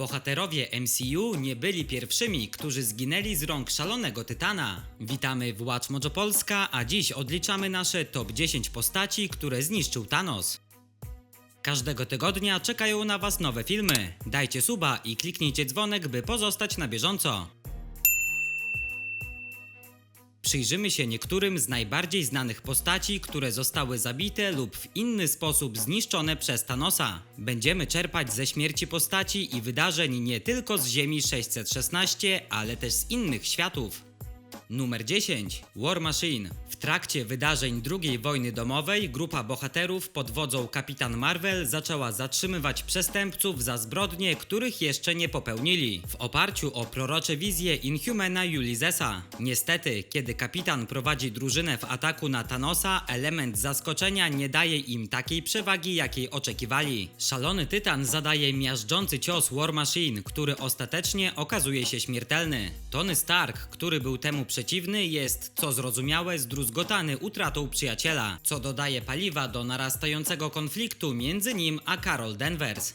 Bohaterowie MCU nie byli pierwszymi, którzy zginęli z rąk szalonego Tytana. Witamy w Watch Mojo Polska, a dziś odliczamy nasze top 10 postaci, które zniszczył Thanos. Każdego tygodnia czekają na Was nowe filmy. Dajcie suba i kliknijcie dzwonek, by pozostać na bieżąco. Przyjrzymy się niektórym z najbardziej znanych postaci, które zostały zabite lub w inny sposób zniszczone przez Thanosa. Będziemy czerpać ze śmierci postaci i wydarzeń nie tylko z Ziemi 616, ale też z innych światów. Numer 10. War Machine. W trakcie wydarzeń II wojny domowej grupa bohaterów pod wodzą Kapitan Marvel zaczęła zatrzymywać przestępców za zbrodnie, których jeszcze nie popełnili, w oparciu o prorocze wizje Inhumana Ulysesa. Niestety, kiedy kapitan prowadzi drużynę w ataku na Thanosa, element zaskoczenia nie daje im takiej przewagi, jakiej oczekiwali. Szalony Tytan zadaje miażdżący cios War Machine, który ostatecznie okazuje się śmiertelny. Tony Stark, który był temu przeciwny, jest, co zrozumiałe, zdruzgotany utratą przyjaciela, co dodaje paliwa do narastającego konfliktu między nim a Carol Danvers.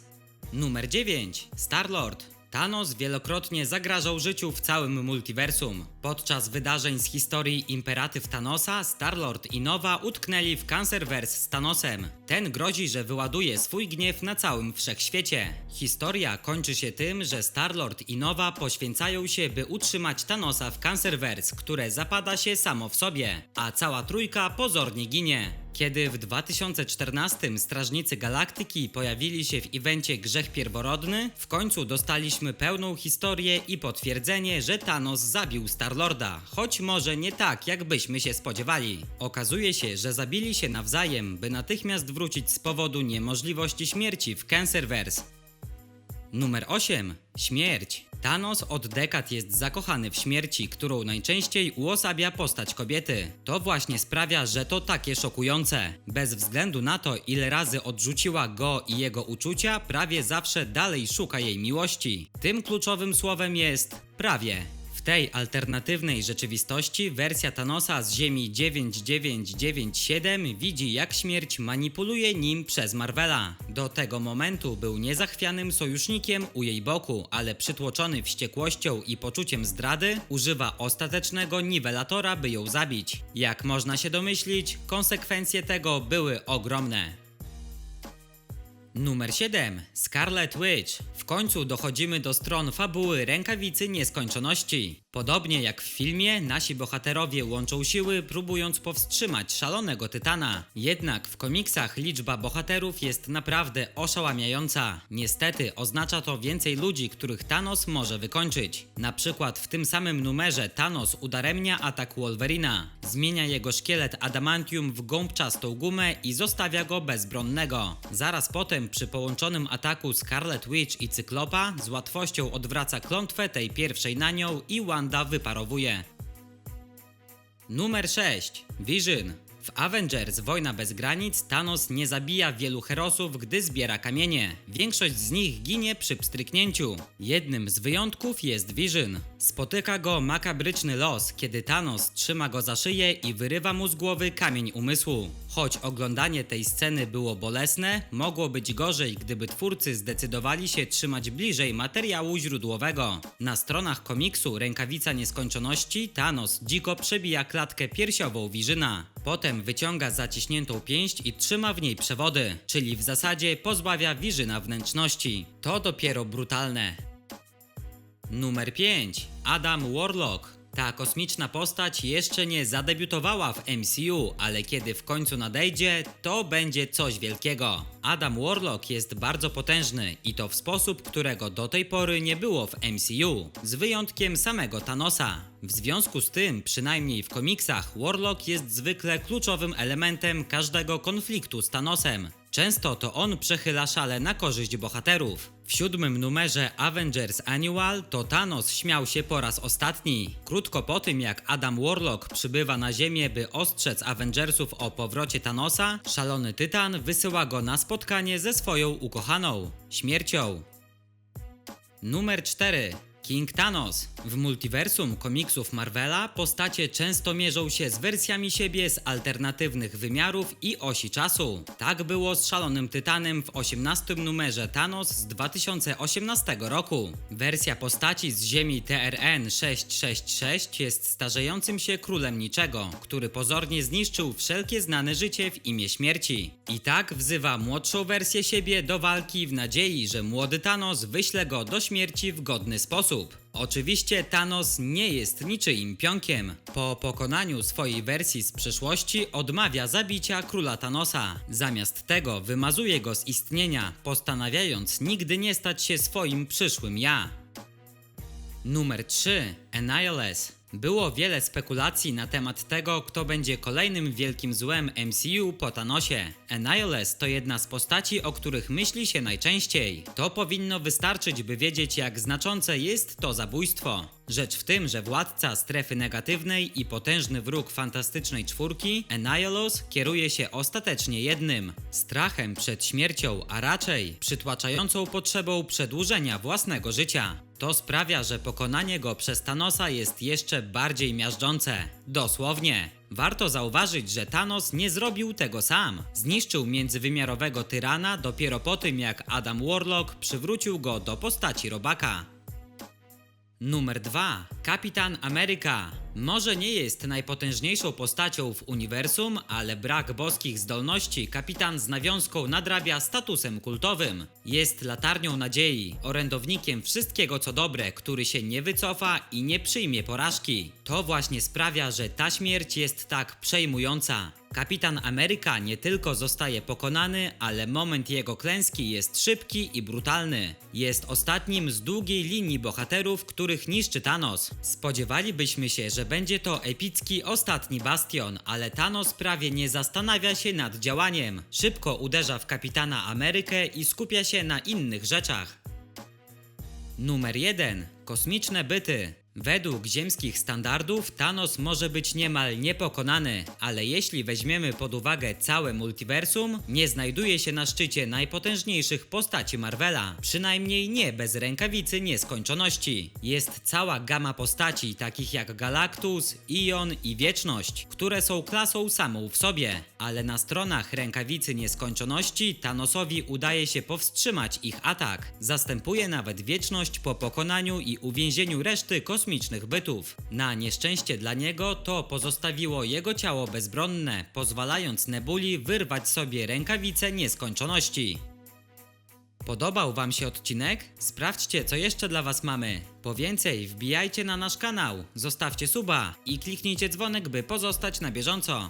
Numer 9. Star-Lord. Thanos wielokrotnie zagrażał życiu w całym multiversum. Podczas wydarzeń z historii Imperatyw Thanosa, Star-Lord i Nova utknęli w Cancerverse z Thanosem. Ten grozi, że wyładuje swój gniew na całym wszechświecie. Historia kończy się tym, że Star-Lord i Nova poświęcają się, by utrzymać Thanosa w Cancerverse, które zapada się samo w sobie, a cała trójka pozornie ginie. Kiedy w 2014 Strażnicy Galaktyki pojawili się w evencie Grzech Pierworodny, w końcu dostaliśmy pełną historię i potwierdzenie, że Thanos zabił Starlorda, choć może nie tak, jakbyśmy się spodziewali. Okazuje się, że zabili się nawzajem, by natychmiast wrócić z powodu niemożliwości śmierci w Cancerverse. Numer 8. Śmierć. Thanos od dekad jest zakochany w śmierci, którą najczęściej uosabia postać kobiety. To właśnie sprawia, że to takie szokujące. Bez względu na to, ile razy odrzuciła go i jego uczucia, prawie zawsze dalej szuka jej miłości. Tym kluczowym słowem jest prawie. Tej alternatywnej rzeczywistości wersja Thanosa z Ziemi 9997 widzi jak śmierć manipuluje nim przez Marvela. Do tego momentu był niezachwianym sojusznikiem u jej boku, ale przytłoczony wściekłością i poczuciem zdrady używa ostatecznego niwelatora, by ją zabić. Jak można się domyślić, konsekwencje tego były ogromne. Numer 7. Scarlet Witch. W końcu dochodzimy do stron fabuły Rękawicy Nieskończoności. Podobnie jak w filmie, nasi bohaterowie łączą siły, próbując powstrzymać szalonego Tytana. Jednak w komiksach liczba bohaterów jest naprawdę oszałamiająca. Niestety oznacza to więcej ludzi, których Thanos może wykończyć. Na przykład w tym samym numerze Thanos udaremnia atak Wolverina. Zmienia jego szkielet adamantium w gąbczastą gumę i zostawia go bezbronnego. Zaraz potem przy połączonym ataku Scarlet Witch i Cyklopa z łatwością odwraca klątwę tej pierwszej na nią i Wanda wyparowuje. Numer 6. Vision. W Avengers Wojna bez granic Thanos nie zabija wielu herosów, gdy zbiera kamienie. Większość z nich ginie przy pstryknięciu. Jednym z wyjątków jest Vision. Spotyka go makabryczny los, kiedy Thanos trzyma go za szyję i wyrywa mu z głowy kamień umysłu. Choć oglądanie tej sceny było bolesne, mogło być gorzej, gdyby twórcy zdecydowali się trzymać bliżej materiału źródłowego. Na stronach komiksu Rękawica Nieskończoności Thanos dziko przebija klatkę piersiową Wirzyna. Potem wyciąga zaciśniętą pięść i trzyma w niej przewody, czyli w zasadzie pozbawia Wirzyna wnętrzności. To dopiero brutalne. Numer 5. Adam Warlock. Ta kosmiczna postać jeszcze nie zadebiutowała w MCU, ale kiedy w końcu nadejdzie, to będzie coś wielkiego. Adam Warlock jest bardzo potężny i to w sposób, którego do tej pory nie było w MCU, z wyjątkiem samego Thanosa. W związku z tym, przynajmniej w komiksach, Warlock jest zwykle kluczowym elementem każdego konfliktu z Thanosem. Często to on przechyla szale na korzyść bohaterów. W siódmym numerze Avengers Annual to Thanos śmiał się po raz ostatni. Krótko po tym jak Adam Warlock przybywa na Ziemię, by ostrzec Avengersów o powrocie Thanosa, szalony Tytan wysyła go na spotkanie ze swoją ukochaną śmiercią. Numer 4. King Thanos. W multiversum komiksów Marvela postacie często mierzą się z wersjami siebie z alternatywnych wymiarów i osi czasu. Tak było z Szalonym Tytanem w 18 numerze Thanos z 2018 roku. Wersja postaci z Ziemi TRN 666 jest starzejącym się królem niczego, który pozornie zniszczył wszelkie znane życie w imię śmierci. I tak wzywa młodszą wersję siebie do walki w nadziei, że młody Thanos wyśle go do śmierci w godny sposób. Oczywiście Thanos nie jest niczyim pionkiem. Po pokonaniu swojej wersji z przyszłości odmawia zabicia króla Thanosa. Zamiast tego wymazuje go z istnienia, postanawiając nigdy nie stać się swoim przyszłym ja. Numer 3. Annihilus. Było wiele spekulacji na temat tego, kto będzie kolejnym wielkim złem MCU po Thanosie. Annihilus to jedna z postaci, o których myśli się najczęściej. To powinno wystarczyć, by wiedzieć, jak znaczące jest to zabójstwo. Rzecz w tym, że władca strefy negatywnej i potężny wróg fantastycznej czwórki, Annihilus, kieruje się ostatecznie jednym strachem przed śmiercią, a raczej przytłaczającą potrzebą przedłużenia własnego życia. To sprawia, że pokonanie go przez Thanosa jest jeszcze bardziej miażdżące. Dosłownie. Warto zauważyć, że Thanos nie zrobił tego sam. Zniszczył międzywymiarowego tyrana dopiero po tym, jak Adam Warlock przywrócił go do postaci robaka. Numer 2. Kapitan Ameryka. Może nie jest najpotężniejszą postacią w uniwersum, ale brak boskich zdolności kapitan z nawiązką nadrabia statusem kultowym. Jest latarnią nadziei, orędownikiem wszystkiego co dobre, który się nie wycofa i nie przyjmie porażki. To właśnie sprawia, że ta śmierć jest tak przejmująca. Kapitan Ameryka nie tylko zostaje pokonany, ale moment jego klęski jest szybki i brutalny. Jest ostatnim z długiej linii bohaterów, których niszczy Thanos. Spodziewalibyśmy się, że będzie to epicki ostatni bastion, ale Thanos prawie nie zastanawia się nad działaniem. Szybko uderza w Kapitana Amerykę i skupia się na innych rzeczach. Numer 1. Kosmiczne byty. Według ziemskich standardów Thanos może być niemal niepokonany, ale jeśli weźmiemy pod uwagę całe multiversum, nie znajduje się na szczycie najpotężniejszych postaci Marvela, przynajmniej nie bez rękawicy nieskończoności. Jest cała gama postaci takich jak Galactus, Ion i Wieczność, które są klasą samą w sobie, ale na stronach rękawicy nieskończoności Thanosowi udaje się powstrzymać ich atak. Zastępuje nawet Wieczność po pokonaniu i uwięzieniu reszty kosmicznych bytów. Na nieszczęście dla niego to pozostawiło jego ciało bezbronne, pozwalając Nebuli wyrwać sobie rękawice nieskończoności. Podobał Wam się odcinek? Sprawdźcie, co jeszcze dla Was mamy. Po więcej wbijajcie na nasz kanał, zostawcie suba i kliknijcie dzwonek, by pozostać na bieżąco.